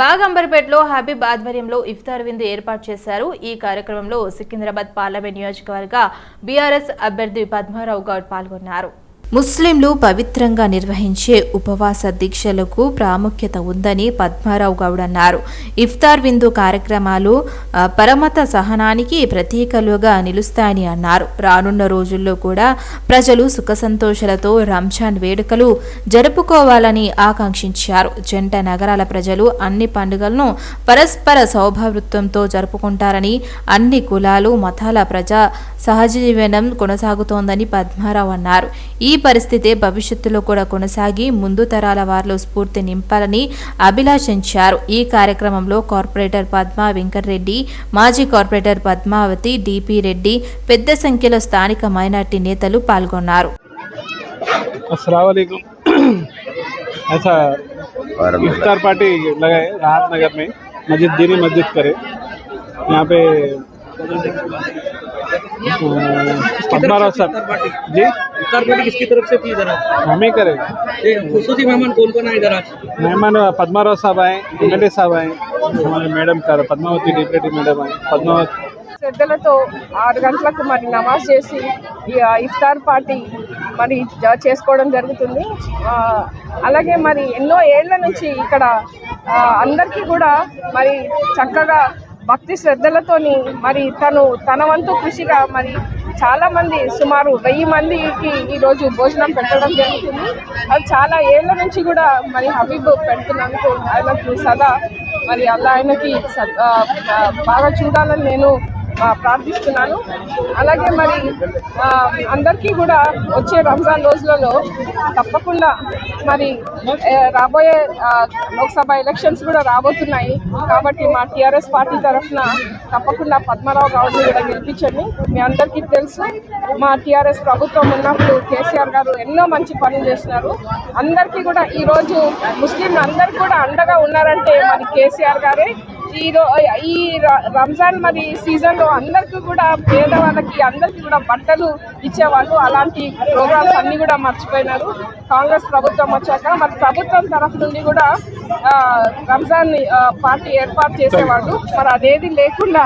బాగంబర్పేటలో హబీబ్ ఆధ్వర్యంలో ఇఫ్తార్ విందు ఏర్పాటు చేశారు. ఈ కార్యక్రమంలో సికింద్రాబాద్ పార్లమెంట్ నియోజకవర్గ బీఆర్ఎస్ అభ్యర్థి పద్మారావు గౌడ్ పాల్గొన్నారు. ముస్లింలు పవిత్రంగా నిర్వహించే ఉపవాస దీక్షలకు ప్రాముఖ్యత ఉందని పద్మారావు గౌడ్ అన్నారు. ఇఫ్తార్ విందు కార్యక్రమాలు పరమత సహనానికి ప్రతీకలుగా నిలుస్తాయని అన్నారు. రానున్న రోజుల్లో కూడా ప్రజలు సుఖ సంతోషాలతో రంజాన్ వేడుకలు జరుపుకోవాలని ఆకాంక్షించారు. జంట నగరాల ప్రజలు అన్ని పండుగలను పరస్పర సౌభావృత్వంతో జరుపుకుంటారని అన్ని కులాలు మతాల ప్రజా సహజీవనం కొనసాగుతోందని పద్మారావు అన్నారు. ఈ పరిస్థితి భవిష్యత్తులో కూడా కొనసాగి ముందు తరాల వారిలో స్ఫూర్తి నింపాలని అభిలాషించారు ఈ కార్యక్రమంలో కార్పొరేటర్ పద్మా వెంకటరెడ్డి మాజీ కార్పొరేటర్ పద్మావతి డిపి రెడ్డి పెద్ద సంఖ్యలో స్థానిక మైనార్టీ నేతలు పాల్గొన్నారు अस्सलाम वालेकुम ऐसा इफ्तार पार्टी लगाए राहत नगर में मस्जिद दीनी मस्जिद करे यहाँ पे अ, पद्माराव साहब जी इफ्तार पार्टी किसकी तरफ से थी इधर आज हम ही करे ये खसूसी मेहमान कौन कौन आए इधर आज मेहमान पद्माराव साहब आए एमएलए साहब आए हमारे मैडम का पद्मावती डिप्टी मैडम आए पद्मावती శ్రద్ధలతో ఆరు గంటలకు మరి నమాజ్ చేసి ఈ ఆ ఇఫ్తార్ పార్టీ మరి జ- చేసుకోవడం జరుగుతుంది ఆ, అలాగే మరి ఎన్నో ఏళ్ల నుంచి ఇక్కడ ఆ, అందరికీ కూడా మరి చక్కగా భక్తి శ్రద్ధలతోని మరి తను తన వంతు కృషిగా మరి చాలా మంది సుమారు వెయ్యి మందికి ఈరోజు భోజనం పెట్టడం జరుగుతుంది. అది చాలా ఏళ్ళ నుంచి కూడా మరి హబీబ్ పెడుతున్నందుకు ఆయనకు సదా మరి అలా ఆయనకి స- బాగా చూడాలని నేను ప్రార్థిస్తున్నాను. అలాగే మరి అందరికీ కూడా వచ్చే రంజాన్ రోజులలో తప్పకుండా మరి రాబోయే లోక్సభ ఎలక్షన్స్ కూడా రాబోతున్నాయి. కాబట్టి మా టీఆర్ఎస్ పార్టీ తరఫున తప్పకుండా పద్మారావు గౌడ్ని కూడా గెలిపించండి మీ అందరికీ తెలుసు మా టీఆర్ఎస్ ప్రభుత్వం ఉన్నప్పుడు కేసీఆర్ గారు ఎన్నో మంచి పనులు చేసినారు. అందరికీ కూడా ఈరోజు ముస్లింలు అందరికీ కూడా అండగా ఉన్నారంటే మరి కేసీఆర్ గారే. ఈ ఈ రంజాన్ మరి సీజన్లో అందరికీ కూడా పేదవాళ్ళకి అందరికీ కూడా బట్టలు ఇచ్చేవాళ్ళు. అలాంటి ప్రోగ్రామ్స్ అన్నీ కూడా మర్చిపోయినారు. కాంగ్రెస్ ప్రభుత్వం వచ్చాక మరి ప్రభుత్వం తరఫు నుండి కూడా రంజాన్ పార్టీ ఏర్పాటు చేసేవాళ్ళు. మరి అదేది లేకుండా